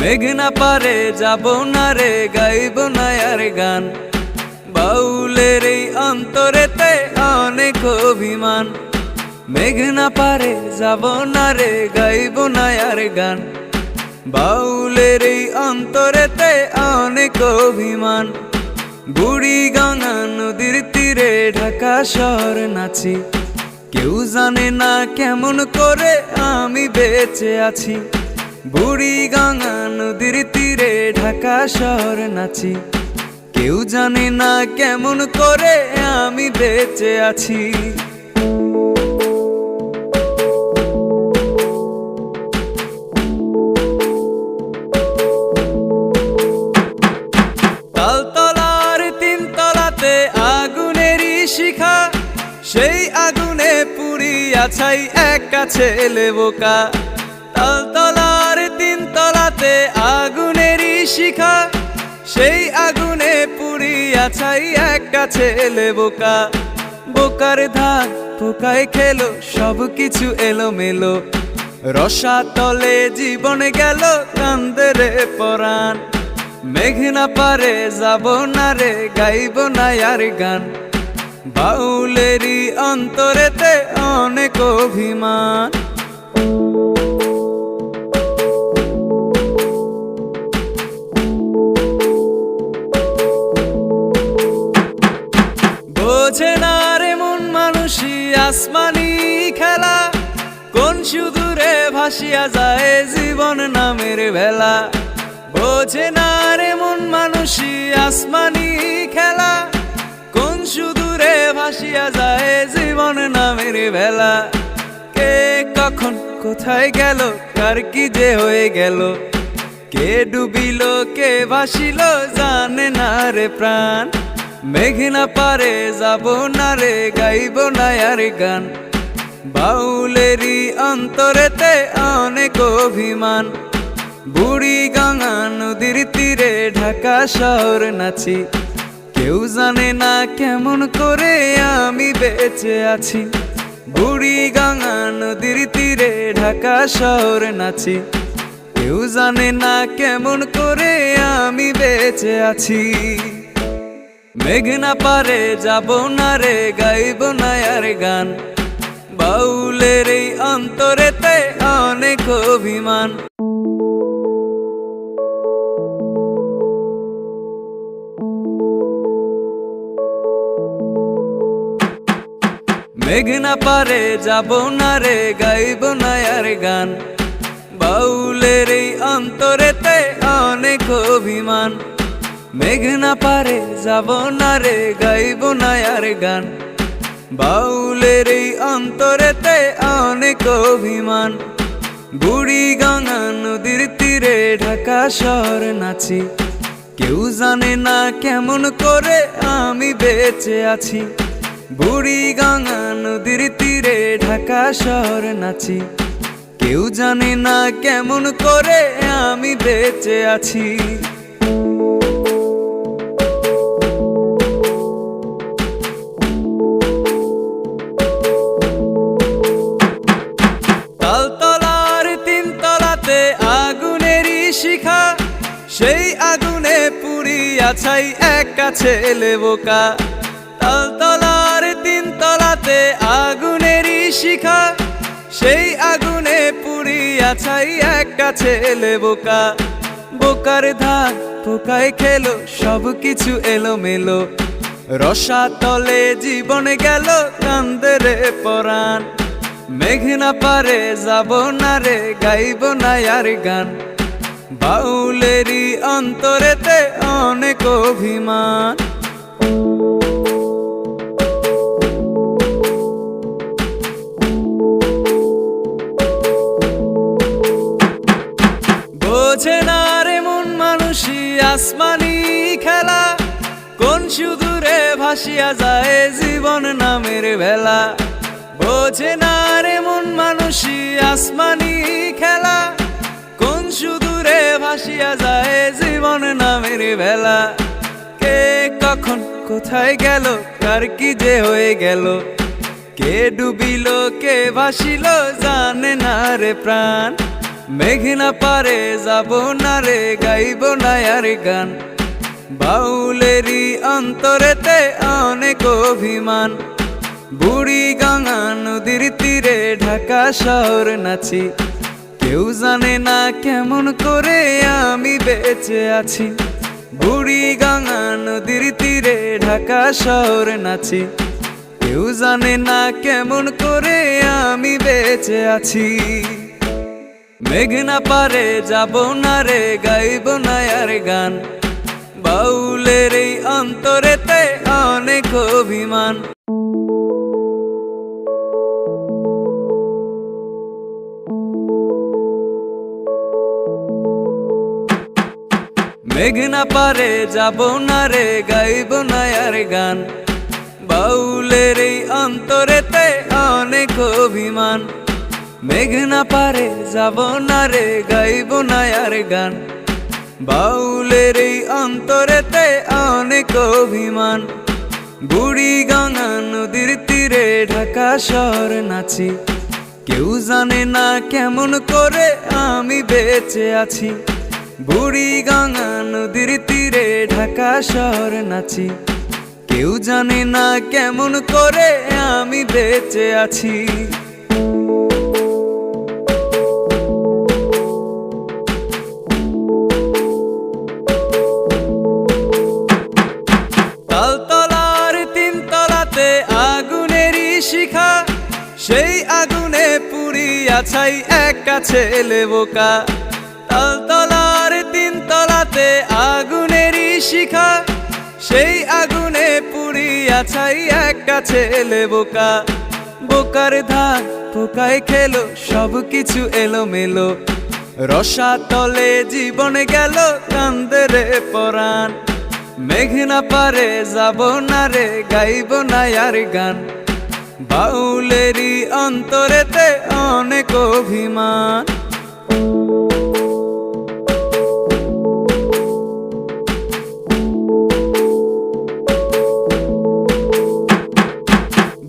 মেঘনা পারে যাব না রে, গাইব না আর গান। বাউলের এই অন্তরেতে অনেক অভিমান। মেঘনা পারে যাব না রে, গাইব না আর গান। বাউলের এই অন্তরেতে অনেক অভিমান। বুড়ি গঙ্গা নদীর তীরে ঢাকা শহর নাচি। কেউ জানে না কেমন করে আমি বেঁচে আছি। বুড়ি গঙ্গা নদীর তীরে ঢাকা শহর নাচি। কেউ জানে না কেমন করে আমি বেঁচে আছি। আগুনে পুড়িয়া ছাই এক কাছে বোকা। তালতলার তিন তলাতে আগুনেরই শিখা। সেই আগুনে পুড়িয়া ছাই এক কাছে বোকা। বোকার ধান পোকায় খেলো সব কিছু এলো মেলো রসা তলে জীবন গেল কান্দরে পরাণ। মেঘনা পারে যাব না রে, গাইব না আর গান। বাউলেরই অন্তরেতে অনেক অভিমান। বোঝে না রে মন মানুষই আসমানি খেলা। কোন সুদূরে ভাসিয়া যায় জীবন নামের বেলা বোঝে না রে মন মানুষই আসমানি খেলা। কোন সুদূরে ভাসিয়া যায় জীবন নামের বেলা। কে কখন কোথায় গেল, কার কি যে হয়ে গেল? কে ডুবিল, কে ভাসিল, জানে না রে প্রাণ। মেঘনা পারে যাব না রে, গাইব না আর গান। বাউলেরই অন্তরেতে অনেক অভিমান। বুড়ি গঙ্গা নদীর তীরে ঢাকা শহর নাচি। কেউ জানে না কেমন করে আমি বেঁচে আছি। বুড়ি গঙ্গা নদীর তীরে ঢাকা শহর নাচি। কেউ জানে না কেমন করে আমি বেঁচে আছি। মেঘনা পারে যাব না রে, গাইব না আর গান। বাউলের এই অন্তরেতে অনেক অভিমান। মেঘনা পারে, যাব না রে, গাইব না আর গান। বাউলের এই অন্তরেতে অনেক অভিমান। মেঘনা পারে, যাব না রে, গাইব না আর গান। বাউলের এই অন্তরেতে অনেক অভিমান। বুড়ি গঙ্গা নদীর তীরে ঢাকা শহর নাচি। কেউ জানে না কেমন করে আমি বেঁচে আছি। বুড়ি গঙ্গা নদীর তীরে ঢাকা শহর নাচি। কেউ জানে না কেমন করে আমি বেঁচে আছি। তালতলার তিন তলাতে আগুনেরই শিখা। সেই আগুনে পুড়িয়া ছাই এক কাছে বোকা। তালতলার তিন তলাতে আগুনেরই শিখা সেই আগুনে পুড়িয়া ছাই এক কাছে বোকা। বোকার ধান পোকায় খেলো, সব কিছু এলো মেলো রসা তলে জীবন গেল, কান্দরে পরাণ। মেঘনা পারে যাব না রে, গাইব না আর গান। বাউলেরই অন্তরেতে অনেক অভিমান। আসমানি খেলা। কোন সুদূরে ভাসিয়া যায় জীবন নামের বেলা বোঝে না রে মন মানুষই আসমানি খেলা। কোন সুদূরে ভাসিয়া যায় জীবন নামের বেলা কে কখন কোথায় গেল, কার কি যে হয়ে গেল। কে ডুবিল, কে ভাসিল, জানে না রে প্রাণ। মেঘনা পারে যাব না রে, গাইব না আর গান। বাউলেরই অন্তরেতে অনেক অভিমান। বুড়ি গঙ্গা নদীর তীরে ঢাকা শহর নাচি। কেউ জানে না কেমন করে আমি বেঁচে আছি। বুড়ি গঙ্গা নদীর তীরে ঢাকা শহর নাচি। কেউ জানে না কেমন করে আমি বেঁচে আছি। মেঘনা পারে, যাব না রে, গাইব না আর গান। বাউলের এই অন্তরেতে অনেক অভিমান। মেঘনা পারে, যাব না রে, গাইব না আর গান। বাউলের এই অন্তরেতে অনেক অভিমান। মেঘনা পারে, যাব না রে, গাইব না আর গান। বাউলের এই অন্তরেতে অনেক অভিমান। বুড়ি গঙ্গা নদীর তীরে ঢাকা শহর নাচি। কেউ জানে না কেমন করে আমি বেঁচে আছি। বুড়ি গঙ্গা নদীর তীরে ঢাকা শহর নাচি। কেউ জানে না কেমন করে আমি বেঁচে আছি। ছাই একা ছেলে বোকা। তালতলার তিনতলাতে আগুনেরই শিখা। সেই আগুনে পুড়িয়া ছাই একা ছেলে বোকা। বোকার ধান পোকায় খেলো সব কিছু এলো মেলো রসা তলে জীবন গেল, কান্দে রে পরাণ। মেঘনা পারে যাব না রে, গাইব না আর গান। বাউলেরই অন্তরেতে অনেক অভিমান।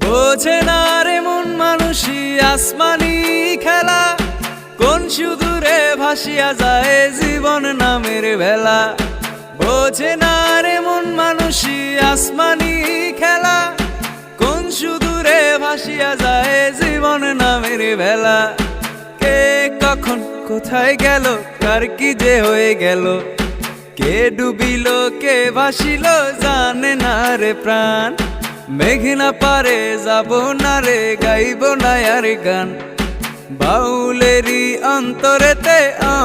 বোঝে না রে মন মানুষই আসমানি খেলা। কোন সুদূরে ভাসিয়া যায় জীবন নামের বেলা। বোঝে না রে মন মানুষই আসমানি খেলা। কোন সুদূরে ভাসিয়া যায় জীবন নামের বেলা। কে কখন কোথায় গেল, কার কি যে হয়ে গেল। কে ডুবিল, কে ভাসিল, জানে না রে প্রাণ। মেঘনা পারে যাব না রে, গাইব না আর গান। বাউলেরই অন্তরেতে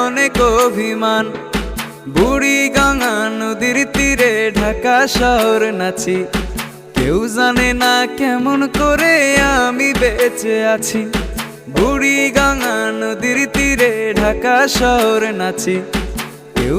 অনেক অভিমান। বুড়ি গঙ্গা নদীর তীরে ঢাকা শহর নাচি। কেউ জানে না কেমন করে আমি বেঁচে আছি। বুড়ি গঙ্গা নদীর তীরে ঢাকা শহর নাচি। কেউ